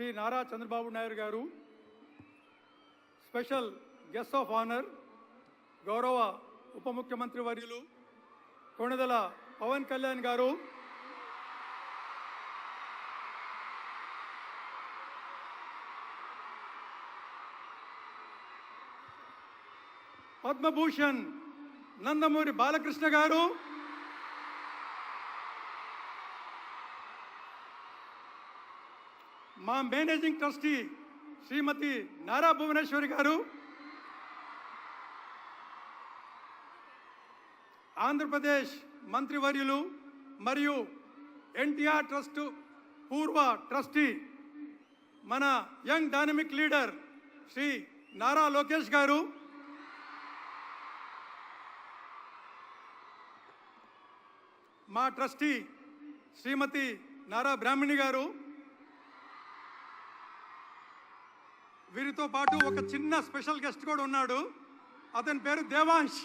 శ్రీ నారా చంద్రబాబు నాయుడు గారు special guest of honour గౌరవ ఉప ముఖ్యమంత్రి వర్యులు కొణిదల పవన్ కళ్యాణ్ గారు. పద్మభూషణ్ నందమూరి బాలకృష్ణ గారు. మా మేనేజింగ్ ట్రస్టీ శ్రీమతి నారా భువనేశ్వరి గారు ఆంధ్రప్రదేశ్ మంత్రివర్యులు మరియు ఎన్టీఆర్ ట్రస్ట్ పూర్వ ట్రస్టీ మన young dynamic leader Shri Nara Lokesh garu మా ట్రస్టీ శ్రీమతి నారా బ్రాహ్మణి గారు వీరితో పాటు ఒక చిన్న స్పెషల్ గెస్ట్ కూడా ఉన్నాడు. అతని పేరు దేవాంష్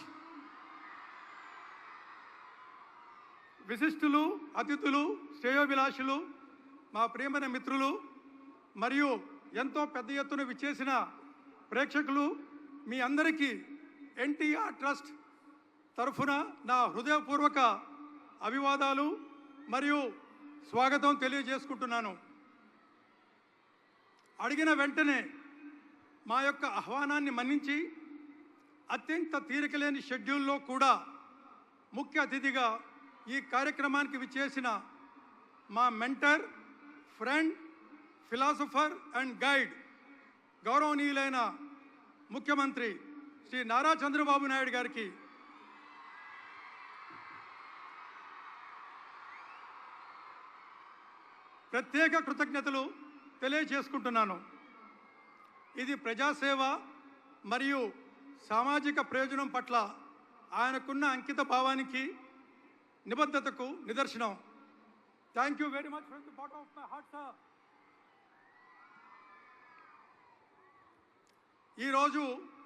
విశిష్టులు అతిథులు శ్రేయోభిలాషులు మా ప్రియమైన మిత్రులు మరియు ఎంతో పెద్ద ఎత్తున విచ్చేసిన ప్రేక్షకులు మీ అందరికీ ఎన్టీఆర్ ట్రస్ట్ తరఫున నా హృదయపూర్వక అభివాదాలు మరియు స్వాగతం తెలియజేసుకుంటున్నాను. అడిగిన వెంటనే మా యొక్క ఆహ్వానాన్ని మన్నించి అత్యంత తీరికలేని షెడ్యూల్లో కూడా ముఖ్య అతిథిగా ఈ కార్యక్రమానికి విచ్చేసిన మా mentor friend philosopher and guide గౌరవనీయులైన ముఖ్యమంత్రి శ్రీ నారా చంద్రబాబు నాయుడు గారికి ప్రత్యేక కృతజ్ఞతలు తెలియజేసుకుంటున్నాను. ఇది ప్రజాసేవ మరియు సామాజిక ప్రయోజనం పట్ల ఆయనకున్న అంకిత భావానికి నిబద్ధతకు నిదర్శనం. Thank you very much from the bottom of my heart sir ఈరోజు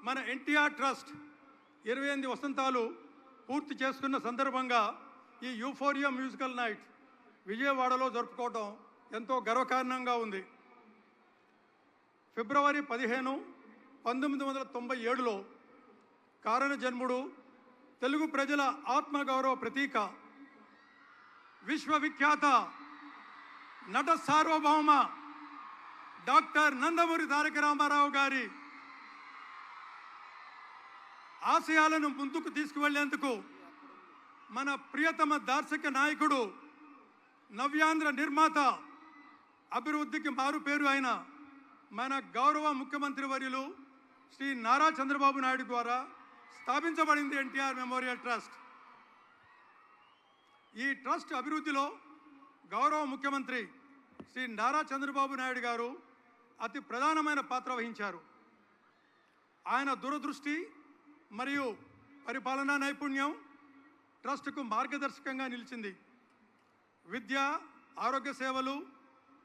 మన ఎన్టీఆర్ ట్రస్ట్ ఇరవై ఎనిమిది వసంతాలు పూర్తి చేసుకున్న సందర్భంగా ఈ యూఫోరియా మ్యూజికల్ నైట్ విజయవాడలో జరుపుకోవడం ఎంతో గర్వకారణంగా ఉంది. ఫిబ్రవరి పదిహేను పంతొమ్మిది వందల తొంభై ఏడులో కారణ జన్ముడు తెలుగు ప్రజల ఆత్మగౌరవ ప్రతీక విశ్వవిఖ్యాత నట సార్వభౌమ డాక్టర్ నందమూరి తారక రామారావు గారి ఆశయాలను ముందుకు తీసుకువెళ్ళేందుకు మన ప్రియతమ దార్శక నాయకుడు నవ్యాంధ్ర నిర్మాత అభివృద్ధికి మారు పేరు అయిన మన గౌరవ ముఖ్యమంత్రి వర్యులు శ్రీ నారా చంద్రబాబు నాయుడు ద్వారా స్థాపించబడింది ఎన్టీఆర్ మెమోరియల్ ట్రస్ట్. ఈ ట్రస్ట్ అభివృద్ధిలో గౌరవ ముఖ్యమంత్రి శ్రీ నారా చంద్రబాబు నాయుడు గారు అతి ప్రధానమైన పాత్ర వహించారు. ఆయన దూరదృష్టి మరియు పరిపాలనా నైపుణ్యం ట్రస్టుకు మార్గదర్శకంగా నిలిచింది. విద్య ఆరోగ్య సేవలు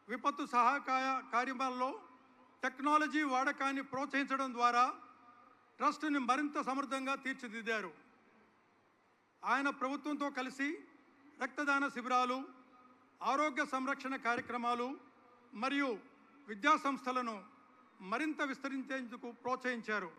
విపత్తు సహాయకాయ కార్యక్రమాల్లో టెక్నాలజీ వాడకాన్ని ప్రోత్సహించడం ద్వారా ట్రస్టుని మరింత సమర్థంగా తీర్చిదిద్దారు. ఆయన ప్రభుత్వంతో కలిసి రక్తదాన శిబిరాలు ఆరోగ్య సంరక్షణ కార్యక్రమాలు మరియు విద్యా సంస్థలను మరింత విస్తరించేందుకు ప్రోత్సహించారు.